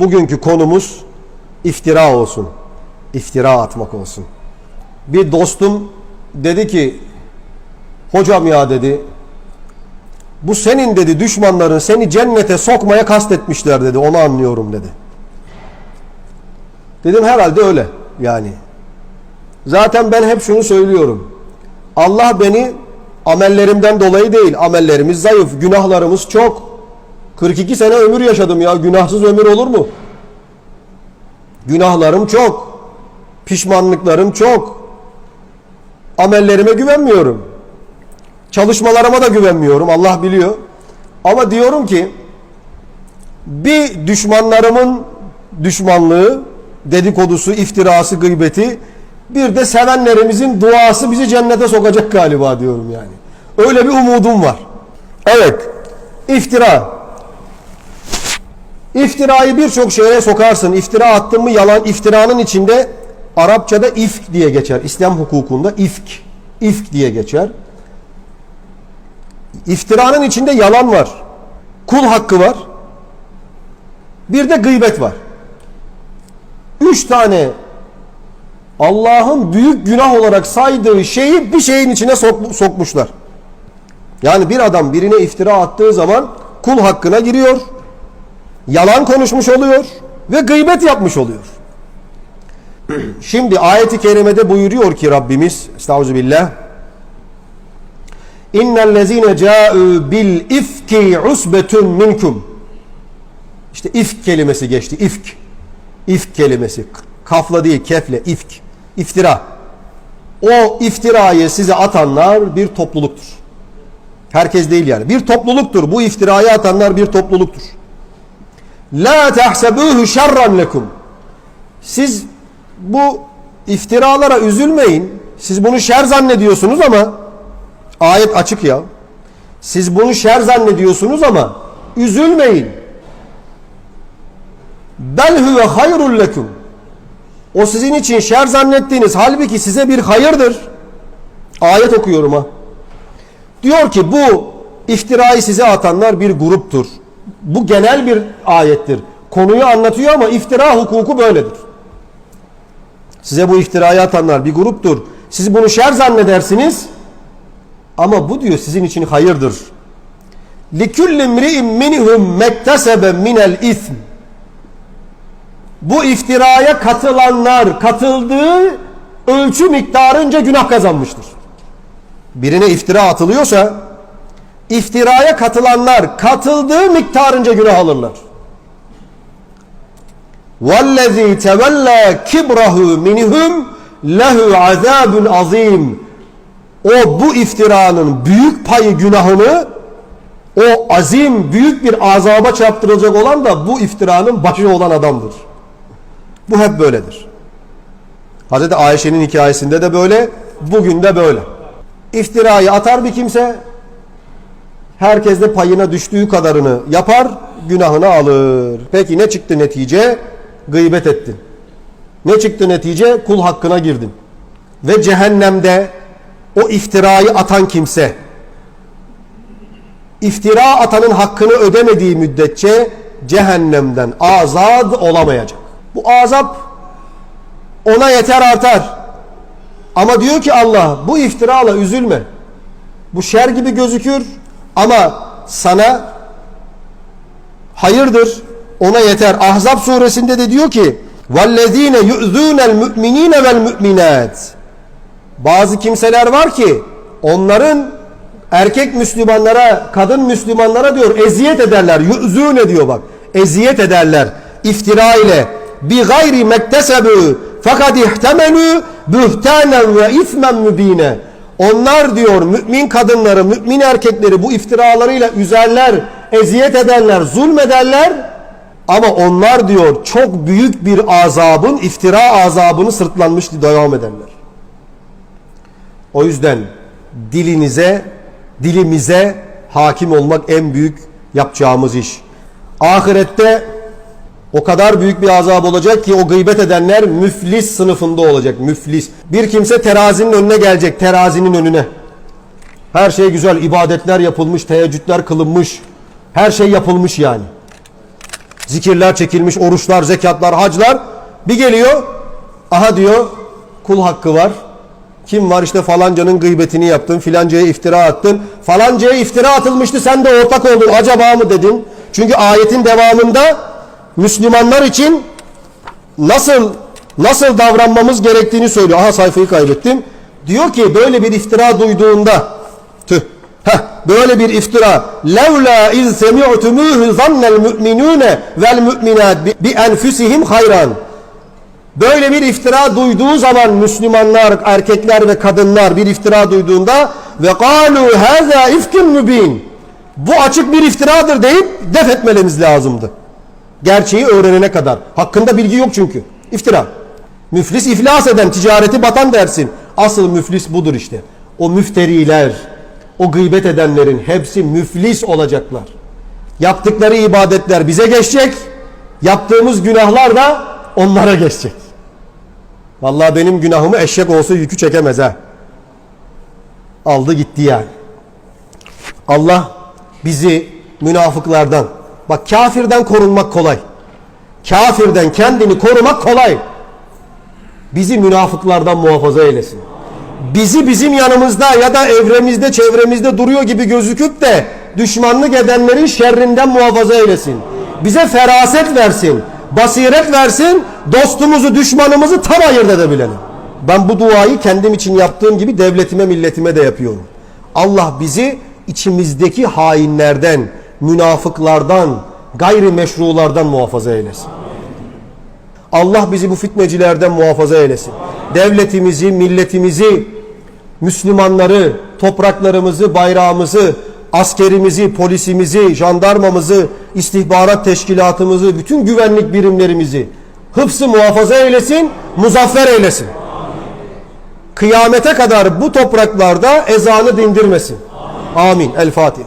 Bugünkü konumuz iftira olsun. İftira atmak olsun. Bir dostum dedi ki hocam ya dedi bu senin dedi düşmanların seni cennete sokmaya kastetmişler dedi onu anlıyorum dedi. Dedim herhalde öyle yani. Zaten ben hep şunu söylüyorum. Allah beni amellerimden dolayı değil. Amellerimiz zayıf, günahlarımız çok. 42 sene ömür yaşadım ya. Günahsız ömür olur mu? Günahlarım çok. Pişmanlıklarım çok. Amellerime güvenmiyorum. Çalışmalarıma da güvenmiyorum. Allah biliyor. Ama diyorum ki bir düşmanlarımın düşmanlığı, dedikodusu, iftirası, gıybeti bir de sevenlerimizin duası bizi cennete sokacak galiba diyorum yani. Öyle bir umudum var. Evet. iftira. İftirayı birçok şeye sokarsın. İftira attın mı yalan. İftiranın içinde Arapçada ifk diye geçer. İslam hukukunda ifk. İfk diye geçer. İftiranın içinde yalan var. Kul hakkı var. Bir de gıybet var. Üç tane Allah'ın büyük günah olarak saydığı şeyi bir şeyin içine sok- sokmuşlar. Yani bir adam birine iftira attığı zaman kul hakkına giriyor. Yalan konuşmuş oluyor ve gıybet yapmış oluyor. Şimdi ayeti kerimede buyuruyor ki Rabbimiz Estağfirullah İnnellezine ca'u bil ifki usbetun minkum İşte ifk kelimesi geçti. İfk. İfk kelimesi. Kafla değil kefle ifk. İftira. O iftirayı size atanlar bir topluluktur. Herkes değil yani. Bir topluluktur. Bu iftirayı atanlar bir topluluktur. La tahsebuhu şerran lekum. Siz bu iftiralara üzülmeyin. Siz bunu şer zannediyorsunuz ama ayet açık ya. Siz bunu şer zannediyorsunuz ama üzülmeyin. Bel huve hayrul lekum. O sizin için şer zannettiğiniz halbuki size bir hayırdır. Ayet okuyorum ha. Diyor ki bu iftirayı size atanlar bir gruptur. Bu genel bir ayettir. Konuyu anlatıyor ama iftira hukuku böyledir. Size bu iftirayı atanlar bir gruptur. Siz bunu şer zannedersiniz ama bu diyor sizin için hayırdır. لِكُلِّ مْرِئٍ مِّنْهُمْ مَكْتَسَبَ مِنَ الْاِثْمِ bu iftiraya katılanlar katıldığı ölçü miktarınca günah kazanmıştır. Birine iftira atılıyorsa iftiraya katılanlar katıldığı miktarınca günah alırlar. وَالَّذ۪ي تَوَلَّا كِبْرَهُ مِنْهُمْ لَهُ عَذَابٌ azim. O bu iftiranın büyük payı günahını o azim büyük bir azaba çarptırılacak olan da bu iftiranın başı olan adamdır. Bu hep böyledir. Hazreti Ayşe'nin hikayesinde de böyle, bugün de böyle. İftirayı atar bir kimse, herkes de payına düştüğü kadarını yapar, günahını alır. Peki ne çıktı netice? Gıybet ettin. Ne çıktı netice? Kul hakkına girdin. Ve cehennemde o iftirayı atan kimse, iftira atanın hakkını ödemediği müddetçe cehennemden azad olamayacak. Bu azap ona yeter artar. Ama diyor ki Allah bu iftirala üzülme. Bu şer gibi gözükür ama sana hayırdır. Ona yeter. Ahzab suresinde de diyor ki وَالَّذ۪ينَ يُؤْذُونَ الْمُؤْمِن۪ينَ وَالْمُؤْمِنَاتِ Bazı kimseler var ki onların erkek Müslümanlara, kadın Müslümanlara diyor eziyet ederler. Yu'zûne diyor bak. Eziyet ederler. iftira ile bi gayri mektesebu fakat ihtemelu bühtanen ve ismen mübine. Onlar diyor mümin kadınları, mümin erkekleri bu iftiralarıyla üzerler, eziyet ederler, zulmederler. Ama onlar diyor çok büyük bir azabın, iftira azabını sırtlanmış devam ederler. O yüzden dilinize, dilimize hakim olmak en büyük yapacağımız iş. Ahirette o kadar büyük bir azap olacak ki o gıybet edenler müflis sınıfında olacak. Müflis. Bir kimse terazinin önüne gelecek. Terazinin önüne. Her şey güzel. ibadetler yapılmış. Teheccüdler kılınmış. Her şey yapılmış yani. Zikirler çekilmiş, oruçlar, zekatlar, haclar. Bir geliyor, aha diyor kul hakkı var. Kim var işte falancanın gıybetini yaptın, filancaya iftira attın. Falancaya iftira atılmıştı sen de ortak oldun acaba mı dedin. Çünkü ayetin devamında Müslümanlar için nasıl nasıl davranmamız gerektiğini söylüyor. Aha sayfayı kaybettim. Diyor ki böyle bir iftira duyduğunda tüh heh, böyle bir iftira levla iz semi'tumuhu zannel mu'minune vel mu'minat bi enfusihim hayran Böyle bir iftira duyduğu zaman Müslümanlar, erkekler ve kadınlar bir iftira duyduğunda ve kalu haza ifkun mübin. Bu açık bir iftiradır deyip def etmelerimiz lazımdı. Gerçeği öğrenene kadar. Hakkında bilgi yok çünkü. İftira. Müflis iflas eden, ticareti batan dersin. Asıl müflis budur işte. O müfteriler, o gıybet edenlerin hepsi müflis olacaklar. Yaptıkları ibadetler bize geçecek. Yaptığımız günahlar da onlara geçecek. Vallahi benim günahımı eşek olsa yükü çekemez ha. Aldı gitti yani. Allah bizi münafıklardan, bak kafirden korunmak kolay. Kafirden kendini korumak kolay. Bizi münafıklardan muhafaza eylesin. Bizi bizim yanımızda ya da evremizde, çevremizde duruyor gibi gözüküp de düşmanlık edenlerin şerrinden muhafaza eylesin. Bize feraset versin, basiret versin, dostumuzu, düşmanımızı tam ayırt edebilelim. Ben bu duayı kendim için yaptığım gibi devletime, milletime de yapıyorum. Allah bizi içimizdeki hainlerden, münafıklardan, gayrimeşrulardan muhafaza eylesin. Allah bizi bu fitnecilerden muhafaza eylesin. Devletimizi, milletimizi, Müslümanları, topraklarımızı, bayrağımızı, askerimizi, polisimizi, jandarmamızı, istihbarat teşkilatımızı, bütün güvenlik birimlerimizi hıfzı muhafaza eylesin, muzaffer eylesin. Kıyamete kadar bu topraklarda ezanı dindirmesin. Amin. El Fatiha.